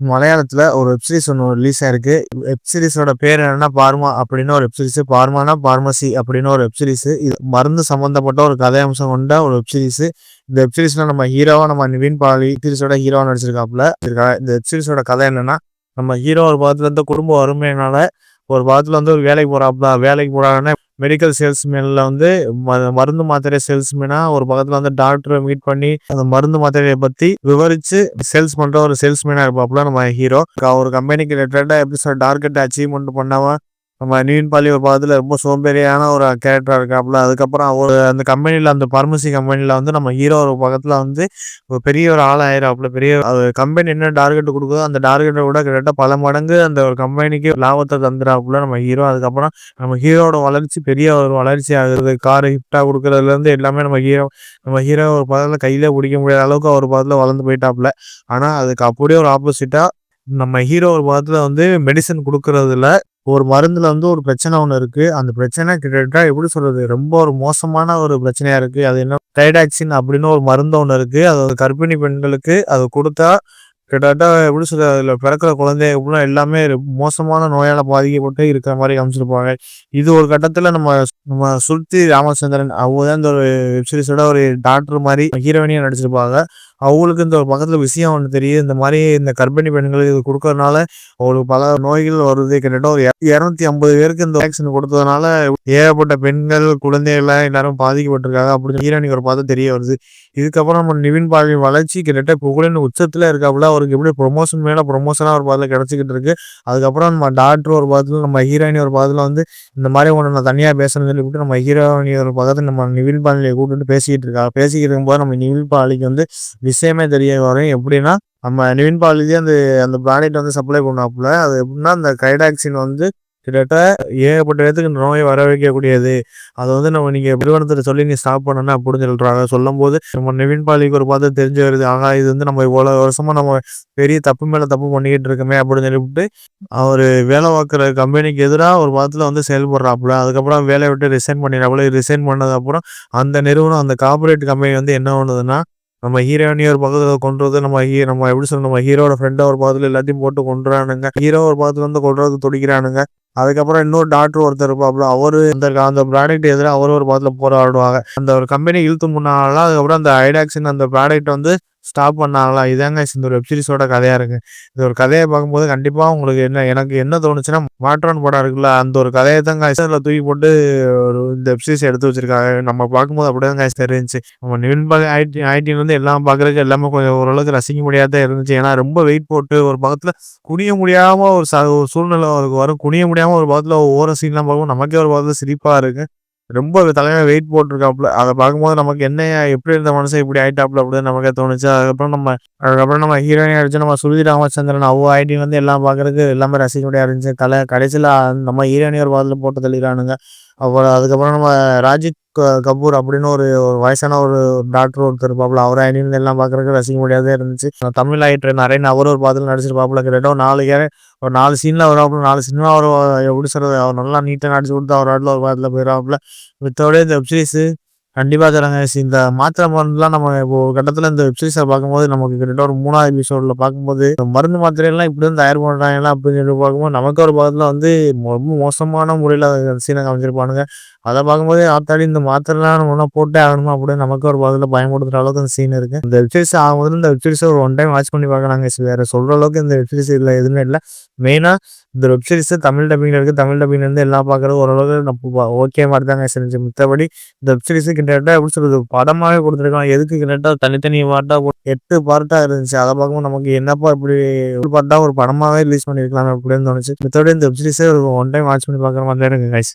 மலையாளத்தில் ஒரு web series ஒன்று ரிலீஸ் ஆயிருக்கு. வெப் சீரிஸோட பேர் என்னன்னா பார்மா அப்படின்னு ஒரு வெப் சீரிஸ் பார்மானா பார்மசி அப்படின்னு ஒரு வெப் சீரிஸ் இது மருந்து சம்மந்தப்பட்ட ஒரு கதை அம்சம் கொண்ட ஒரு வெப் சீரிஸ் இந்த வெப் சீரிஸில் நம்ம ஹீரோவா நம்ம நிவின் பாலி சீரிஸோட ஹீரோவா நடிச்சிருக்காப்புல. இந்த வெப் சீரிஸோட கதை என்னன்னா நம்ம ஹீரோ ஒரு பாகத்துல இருந்து குடும்ப வறுமையினால ஒரு பாகத்துல வந்து ஒரு வேலைக்கு போறாப்புல வேலைக்கு போறாங்கன்னா மெடிக்கல் சேல்ஸ்மேனில் வந்து மருந்து மாத்திரை சேல்ஸ்மேனாக ஒரு பக்கத்துல வந்து டாக்டரை மீட் பண்ணி அந்த மருந்து மாத்திரையை பத்தி விவரிச்சு சேல்ஸ் பண்ற ஒரு சேல்ஸ்மேனா இருப்பாப்புல நம்ம ஹீரோ ஒரு கம்பெனிக்கு ரிலேட்டடா எப்படி சார் டார்கெட் அச்சீவ்மெண்ட் பண்ணாம நம்ம நீன் பாலி ஒரு படத்துல ரொம்ப சோம்பேறியான ஒரு கேரக்டராக இருக்காப்புல. அதுக்கப்புறம் அவர் அந்த கம்பெனியில் அந்த பார்மசி கம்பெனியில் வந்து நம்ம ஹீரோ ஒரு பக்கத்தில் வந்து ஒரு பெரிய ஒரு ஆள் ஆயிராப்புல. பெரிய கம்பெனி என்ன டார்கெட் கொடுக்குதோ அந்த டார்கெட்டை விட கிட்டத்தட்ட பல மடங்கு அந்த ஒரு கம்பெனிக்கு லாபத்தை தந்துடாப்புல நம்ம ஹீரோ அதுக்கப்புறம் நம்ம ஹீரோட வளர்ச்சி பெரிய ஒரு வளர்ச்சி ஆகுது கார் ஹிஃப்டா கொடுக்குறதுலேருந்து எல்லாமே நம்ம ஹீரோ நம்ம ஹீரோ ஒரு பதத்தில் கையிலே பிடிக்க முடியாத அளவுக்கு ஒரு பதத்தில் வளர்ந்து போயிட்டாப்புல. ஆனால் அதுக்கு அப்படியே ஒரு ஆப்போசிட்டாக நம்ம ஹீரோ ஒரு பதத்தில் வந்து மெடிசன் கொடுக்குறதுல ஒரு மருந்தில் வந்து ஒரு பிரச்சனை ஒன்று இருக்குது அந்த பிரச்சனை கிட்டத்தட்ட எப்படி சொல்கிறது ரொம்ப ஒரு மோசமான ஒரு பிரச்சனையாக இருக்குது அது என்ன? டைடாக்சின் அப்படின்னு ஒரு மருந்து ஒன்று இருக்குது அது கர்ப்பிணி பெண்களுக்கு அதை கொடுத்தா கிட்டத்தட்ட எப்படி சொல்றது? அதில் பிறக்கிற குழந்தை எல்லாமே மோசமான நோயால் பாதிக்கப்பட்டு இருக்கிற மாதிரி காமிச்சிருப்பாங்க. இது ஒரு கட்டத்தில் நம்ம நம்ம சுல்தி ராமச்சந்திரன் அவங்க தான் இந்த ஒரு வெப்சீரிஸோட ஒரு டாக்டர் மாதிரி ஹீரோயினியாக நடிச்சிருப்பாங்க. அவங்களுக்கு இந்த ஒரு பக்கத்துல விஷயம் ஒன்று தெரியுது. இந்த மாதிரி இந்த கர்ப்பிணி பெண்களுக்கு இது கொடுக்கறதுனால அவங்களுக்கு பல நோய்கள் வருது. கிட்டத்தட்ட ஒரு இரநூத்தி ஐம்பது பேருக்கு இந்த வேக்சின் கொடுத்ததுனால ஏகப்பட்ட பெண்கள் குழந்தைகள் எல்லாரும் பாதிக்கப்பட்டிருக்காங்க அப்படின்னு ஹீரோனிக்கு ஒரு பார்த்து தெரிய வருது. இதுக்கப்புறம் நம்ம நிவின் பாலின் வளர்ச்சி கிட்டத்தட்ட புகழின் உச்சத்தில் இருக்காப்புல. அவருக்கு எப்படி ப்ரொமோஷன் மேலே ப்ரொமோஷனாக ஒரு பாதத்தில் கிடச்சிக்கிட்டு இருக்கு. அதுக்கப்புறம் நம்ம டாக்டர் ஒரு பாதத்தில் நம்ம ஹீரோயினி ஒரு பாதத்தில் வந்து இந்த மாதிரி ஒன்று நான் தனியா பேசணும்னு சொல்லிவிட்டு நம்ம ஹீரோயினி ஒரு பக்கத்தில் நம்ம நிவின் பாலியை கூப்பிட்டு பேசிக்கிட்டு இருக்கா பேசிக்கிட்டு இருக்கும்போது நம்ம நிவின் பாலிக்கு வந்து விஷயமே தெரிய வரும் எப்படின்னா நம்ம நிவின் பாலிஜி அந்த அந்த ப்ராடக்ட் வந்து சப்ளை பண்ணாப்புல அது எப்படின்னா அந்த கைடாக்சின் வந்து கிட்டத்தட்ட ஏகப்பட்ட இடத்துக்கு நோயை வர வைக்கக்கூடியது. அதை வந்து நம்ம நீங்கள் நிறுவனத்தில் சொல்லி நீ ஸ்டாப் பண்ணணும் அப்படின்னு சொல்கிறாங்க சொல்லும் போது நம்ம நிவின் பாலிக்கு ஒரு பார்த்து தெரிஞ்சு வருது. ஆகா இது வந்து நம்ம இவ்வளோ வருஷமாக நம்ம பெரிய தப்பு மேலே தப்பு பண்ணிக்கிட்டு இருக்கோமே அப்படின்னு சொல்லிவிட்டு அவர் வேலை பார்க்குற கம்பெனிக்கு எதிராக ஒரு பாதத்துல வந்து செயல்படுறாப்புல. அதுக்கப்புறம் வேலையை விட்டு ரிசைன் பண்ணிடுறாப்புல. ரிசைன் பண்ணதுக்கப்புறம் அந்த நிறுவனம் அந்த கார்பரேட் கம்பெனி வந்து என்ன பண்ணுதுன்னா நம்ம ஹீரோயினி ஒரு பக்கத்தில் கொண்டுறது நம்ம ஹீ நம்ம எப்படி சொல்ல நம்ம ஹீரோட ஃப்ரெண்டை ஒரு பக்கத்தில் எல்லாத்தையும் போட்டு கொண்டுறானுங்க ஹீரோ ஒரு பக்கத்துல வந்து கொண்டுறது துடிக்கிறானுங்க. அதுக்கப்புறம் இன்னொரு டாக்டர் ஒருத்தர் இருப்பாப்புல அவரு அந்த அந்த ப்ராடக்ட் எதிராக அவர் ஒரு பக்கத்தில் போராடுவாங்க. அந்த ஒரு கம்பெனி இழுத்து முன்னாலாம் அதுக்கப்புறம் அந்த ஐடாக்சின் அந்த ப்ராடக்ட் வந்து ஸ்டாப் பண்ணாங்களா? இதாங்க இந்த ஒரு வெப்சீரிஸோட கதையாக இருக்கு. இந்த ஒரு கதையை பார்க்கும்போது கண்டிப்பாக உங்களுக்கு என்ன எனக்கு என்ன தோணுச்சுன்னா மாற்றான் படம் இருக்குல்ல அந்த ஒரு கதையை தான் அதில் தூக்கி போட்டு ஒரு இந்த வெப்சீரிஸ் எடுத்து வச்சிருக்காங்க. நம்ம பார்க்கும்போது அப்படிதான் காய்ச்சி தெரிஞ்சு நம்ம நிவின் பக ஐடி ஐடின் வந்து எல்லாம் பார்க்குறதுக்கு எல்லாமே கொஞ்சம் ஓரளவுக்கு ரசிக்க முடியாத இருந்துச்சு. ஏன்னா ரொம்ப வெயிட் போட்டு ஒரு பக்கத்தில் குனிய முடியாமல் ஒரு ச ஒரு சூழ்நிலை வரும். குனிய முடியாமல் ஒரு பக்கத்தில் ஒவ்வொரு சீன்லாம் பார்க்கும் நமக்கே ஒரு பக்கத்தில் சிரிப்பாக இருக்குது ரொம்ப தலைமை வெயிட் போட்டிருக்காப்புல. அதை பார்க்கும்போது நமக்கு என்ன எப்படி இருந்த மனசு இப்படி ஆயிட்டாப்புல அப்படின்னு நமக்கே தோணுச்சு. அதுக்கப்புறம் நம்ம அதுக்கப்புறம் நம்ம ஹீரோயின் அடிச்சு நம்ம சுருதி ராமச்சந்திரன் அவ்வளோ ஐடி வந்து எல்லாம் பார்க்கறதுக்கு எல்லாமே ரசிக்க முடியாது இருந்துச்சு கலை கடைசியில் நம்ம ஹீரோயினி ஒரு போட்டு தள்ளிடுறானுங்க. அப்புறம் அதுக்கப்புறம் நம்ம ராஜித் கபூர் அப்படின்னு ஒரு வயசான ஒரு டாக்டர் ஒருத்தர் இருப்பாப்புல அவர் அணிந்து எல்லாம் பார்க்கறதுக்கு ரசிக்க முடியாதே இருந்துச்சு தமிழ் ஆயிட்டு நிறைய அவர் ஒரு பாதத்தில் நடிச்சிருப்பாப்புல கிட்டத்தட்ட நாலு கேர ஒரு நாலு சீன்ல வராப்புல நாலு சினிமா அவர் எப்படி சொல்றது அவர் நல்லா நீட்டாக நடிச்சு கொடுத்து அவர் இடத்துல ஒரு பாதத்தில் போயிடாப்புல மித்தோடய இந்த வெப்சீரிஸ் கண்டிப்பாக தராங்க இந்த மாத்திரை மருந்துலாம் நம்ம இப்போ ஒரு இந்த வெப்சீரிஸை பார்க்கும்போது நமக்கு கிட்ட ஒரு மூணாவது எபிசோடில் பார்க்கும்போது மருந்து மாத்திரையெல்லாம் இப்படி வந்து தயார் பண்ணுறாங்களா அப்படின்னு சொல்லி பார்க்கும்போது நமக்கு ஒரு பக்கத்தில் வந்து ரொம்ப மோசமான முறையில் சீனை காமிச்சிருப்பானுங்க. அதை பார்க்கும்போது ஆத்தாடி இந்த மாத்திரைலாம் நம்ம ஒன்றா போட்டே ஆகணுமா அப்படின்னு நமக்கு ஒரு பக்கத்தில் பயன்படுத்துகிற அளவுக்கு அந்த சீன் இருக்கு. இந்த வெப்சீரிஸ் ஆகும்போது இந்த வெப்சீரிஸை ஒரு ஒன் டைம் வாட்ச் பண்ணி பார்க்கலாங்க வேறு சொல்கிற அளவுக்கு இந்த வெப்சீரிஸ் இல்லை எதுவுமே இல்லை. மெயினாக இந்த வெப்சீரிஸ் தமிழ் டப்பிங்ல இருக்குது தமிழ் டப்பிங்லேருந்து எல்லாம் பார்க்குறது ஓரளவுக்கு ஓகே மாதிரி தாங்க செஞ்சு மித்தபடி இந்த வெப்சீரிஸுக்கு கிட்டத்தட்ட எப்படி சொல்றது? படமாவே கொடுத்துருக்கான். எதுக்கு கிட்டத்தட்ட தனித்தனி பார்ட்டா எட்டு பார்ட்டா இருந்துச்சு. அதை பார்க்கும்போது நமக்கு என்னப்பா இப்படி பார்ட்டா ஒரு படமாவே ரிலீஸ் பண்ணிருக்கலாம் அப்படின்னு தோணுச்சு. மித்தபடி இந்த வெப்சீரிஸே ஒரு ஒன் டைம் வாட்ச் பண்ணி பாக்குற மாதிரி இருக்கு கைஸ்